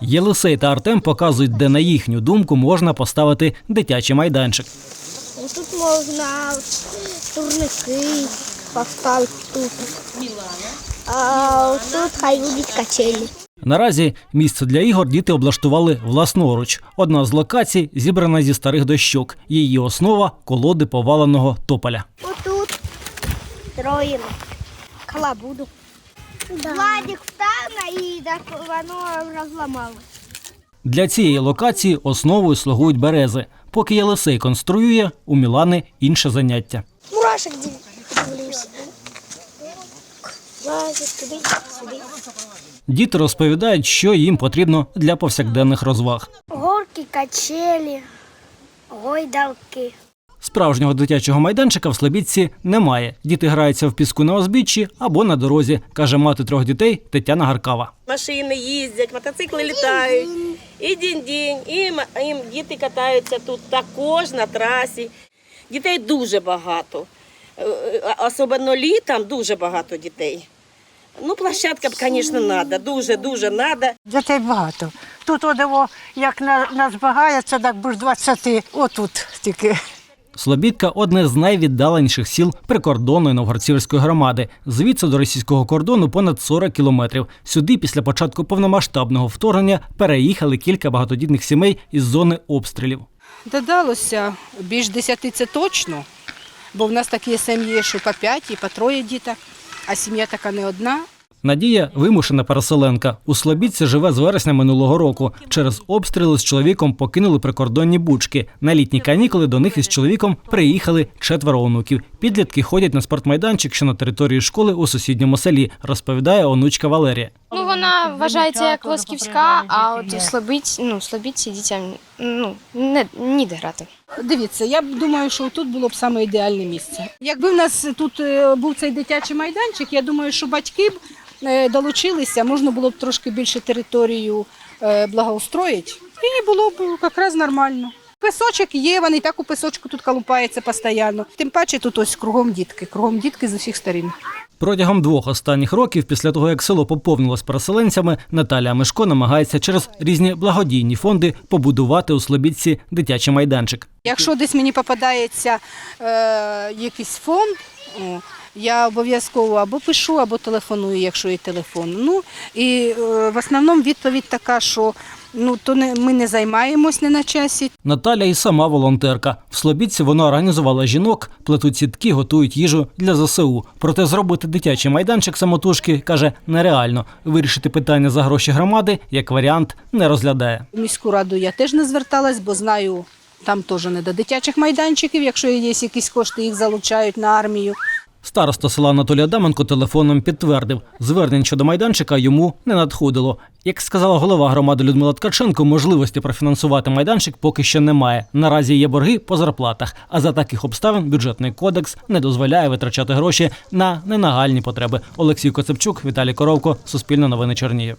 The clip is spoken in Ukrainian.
Єлисей та Артем показують, де на їхню думку можна поставити дитячий майданчик. Ну, Тут можна турники поставити тут. А тут хай будуть качелі. Наразі місце для ігор діти облаштували власноруч. Одна з локацій зібрана зі старих дощок. Її основа колоди поваленого тополя. Отут строїмо калабуду. Владик встав і так воно розламало. Для цієї локації основою слугують берези. Поки Єлисей конструює, у Мілани інше заняття. Туди, сюди. Діти розповідають, що їм потрібно для повсякденних розваг. Горки, качелі, гойдалки. Справжнього дитячого майданчика в Слобідці немає. Діти граються в піску на узбіччі або на дорозі, каже мати трьох дітей Тетяна Гаркава. Машини їздять, мотоцикли літають. І дінь-дінь, і і діти катаються тут також на трасі. Дітей дуже багато. Е, е, Особливо літом дуже багато дітей. Ну, площадка б, звісно, треба, дуже-дуже треба. Дітей багато. Тут одиво, як на, назбагається, так будь 20, отут тільки. Слобідка одне з найвіддаленіших сіл прикордонної Новгородцівської громади. Звідси до російського кордону понад 40 кілометрів. Сюди після початку повномасштабного вторгнення переїхали кілька багатодітних сімей із зони обстрілів. Додалося більш десяти це точно, бо в нас такі сім'ї, що по п'ять і по троє діток, а сім'я така не одна. Надія вимушена переселенка. У Слобідці живе з вересня минулого року. Через обстріли з чоловіком покинули прикордонні бучки. На літні канікули до них із чоловіком приїхали четверо онуків. Підлітки ходять на спортмайданчик, що на території школи у сусідньому селі, розповідає онучка Валерія. Ну, вона вважається як Лосківська, а от слабиць, ну, слабіці дітям ну, не, ніде грати. Дивіться, я думаю, що тут було б саме ідеальне місце. Якби в нас тут е, був цей дитячий майданчик, я думаю, що батьки б е, долучилися, можна було б трошки більше територію е, благоустроїти, і було б якраз нормально. Песочок є, вони і так у песочку тут колупаються постійно. Тим паче тут ось кругом дітки, кругом дітки з усіх сторін. Протягом двох останніх років, після того як село поповнилось переселенцями, Наталія Мишко намагається через різні благодійні фонди побудувати у Слобідці дитячий майданчик. Якщо десь мені попадається е, якийсь фонд, о, я обов'язково або пишу, або телефоную, якщо є телефон. Ну і е, в основному відповідь така, що ну то не ми не займаємось не на часі. Наталя і сама волонтерка. В Слобідці вона організувала жінок, плетуть сітки, готують їжу для ЗСУ. Проте зробити дитячий майданчик самотужки каже нереально. Вирішити питання за гроші громади як варіант не розглядає. У міську раду я теж не зверталась, бо знаю, там теж не до дитячих майданчиків. Якщо є якісь кошти, їх залучають на армію. Староста села Анатолій Адаменко телефоном підтвердив, звернень щодо майданчика йому не надходило. Як сказала голова громади Людмила Ткаченко, можливості профінансувати майданчик поки що немає. Наразі є борги по зарплатах, а за таких обставин бюджетний кодекс не дозволяє витрачати гроші на ненагальні потреби. Олексій Коцепчук, Віталій Коровко, Суспільне новини Чернігів.